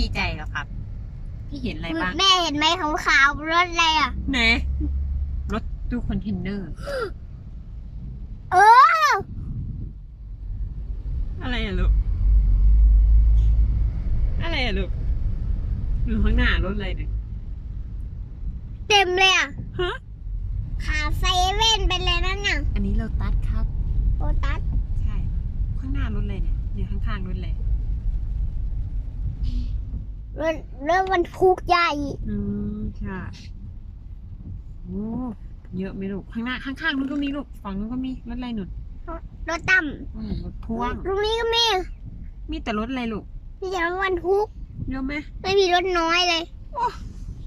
ดีใจเหรอครับ พี่เห็นอะไรบ้างแม่เห็นไหมของขาวๆรถอะไรอะไหนรถตู้คอนเทนเนอร์ เออ อะไรอะลูก อะไรอะลูกอยู่ข้างหน้ารถอะไรเนี่ยเต็มเลยอะฮะขาไซเว่นเป็นเลยนั่นน่ะอันนี้เราตัดครับโอตัสใช่ ข้างหน้ารถอะไรเนี่ยเนี่ยข้างๆรถอะไรรถรถบรรทุกใหญ่อืมใช่โอ้เยอะไหมลูกข้างหน้าข้างๆนู้นก็มีลูกฝั่งนู้นก็มีรถอะไรหนุนรถต่อืมรถพ่วงำตรงนี้ก็มีมีแต่รถอะไรลูกมีแต่รถบรรทุก เยอะไหมไม่มีรถน้อยเลย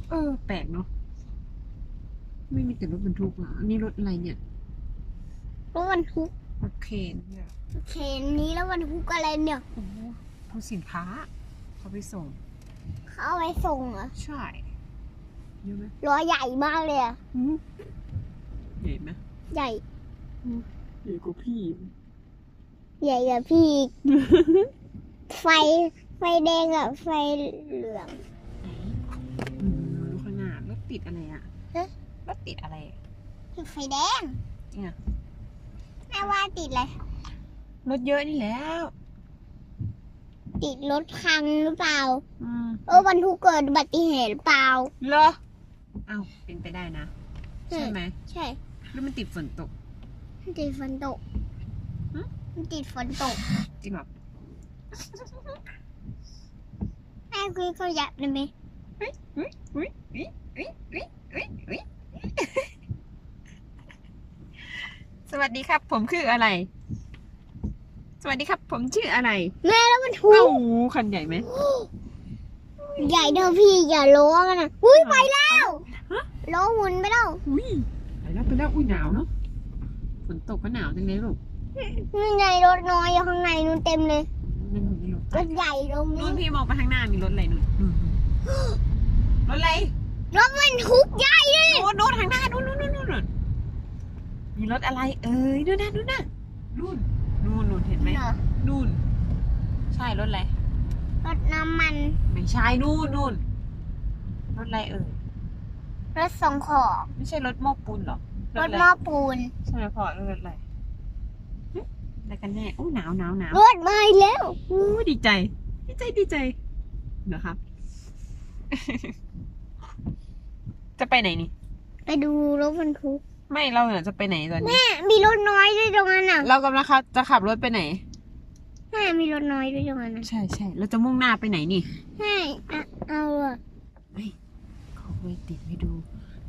เออ แปลกเนาะไม่มีแต่รถบรรทุกเหรออันนี้รถอะไรเนี่ยรถบรรทุกรถเคนเนี่ยเข็นนี้แล้วบรรทุกอะไรเนี่ย โอ้โหเขาสินค้าเขาไปส่ง เขาเอาไปส่งเหรอใช่เยอะไหมล้อใหญ่มากเลยอะอืมใหญ่ไหมใหญ่ ใหญ่กว่าพี่ใหญ่กว่าพี่อีกไฟ ไฟแดงกับไฟเหลือง อืมดูข้างหน้ารถติดอะไรอะฮะ รถติดอะไรอะติดไฟแดงเนี่ยแม่ว่าติดอะไรรถเยอะนี่แล้ว ติดรถพังหรือเปล่าอืมเออบรรทุกเกิดอุบัติเหตุหรือเปล่า เหรอเอ้าเป็นไปได้นะ ใช่ไหมใช่หรือมันติดฝนตก มันติดฝนตกฮะมันติดฝนตกจริงเหรอ แม่คุยเขาหยับได้ไหมอุ้ยอุ้ยอุ้ยอุ้ยอุ้ยอุ้ยอุ้ยสวัสดีครับ ผมคืออะไรส วัสดีครับ ผมชื่ออะไรแม่แล้วมันทุโอ้กโหคันใหญ่ไหมใหญ่เท่าพี่อย่าล้อมันนะอุ้ยไปแล้วล้อหมุนไปแล้วอุ้ยไปแล้วไปแล้วอุ้ยหนาวเนาะฝนตกก็หนาวจังเลยลูกนี่ไงรถน้อยอยู่ข้างในนู่นเต็มเลยนั่นหนูไม่รู้รถใหญ่ตรงนู่นี้นพี่มองไปข้างหน้ามีรถอะไรนู่นนู่นรถอะไรรถมันทุกใหญ่เลยนู่นนู่นทางหน้านู่นนู่นนู่นนู่นมีรถอะไร เอ้ยนู่นน่ะนู่นน่ะนู่น นู่นนู่นเห็นไหมเหรอ นู่น ใช่รถอะไร รถน้ำมัน ไม่ใช่นู่นนู่นรถอะไรเอ่ยรถส่งของ ไม่ใช่รถหม้อปูนเหรอรถอะไรหม้อปูน ใช่ไหมพ่อรถอะไรหึอะไรกันแน่โอ้หนาวหนาวหนาวรถมาอีกแล้วโอ้ดีใจ ดีใจดีใจเหรอครับ จะไปไหนนี่ ไปดูรถบรรทุก ไม่เราเนี่ยจะไปไหนตอนนี้ แม่มีรถน้อยด้วยตรงนั้นน่ะเรากำลังขับจะขับรถไปไหนแม่มีรถน้อยด้วยตรงนั้นน่ะใช่ใช่เราจะมุ่งหน้าไปไหนนี่แม่อะเอาอะเขาไว้ติดไว้ดู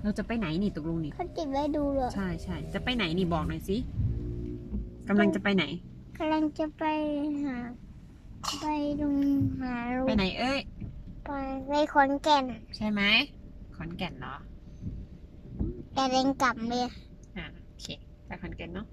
เราจะไปไหนนี่ตกลงนี่เขาติดไว้ดูเลยใช่ใช่จะไปไหนนี่บอกหน่อยสิกำลังจะไปไหนกำลังจะไปหา ไปตรงหาโรงไปไหนเอ้ยไปไปขอนแก่นใช่ไหมขอนแก่นเหรอ แต่เร่งกลับเลย อ่าโอเคไปขอนแก่นเนาะ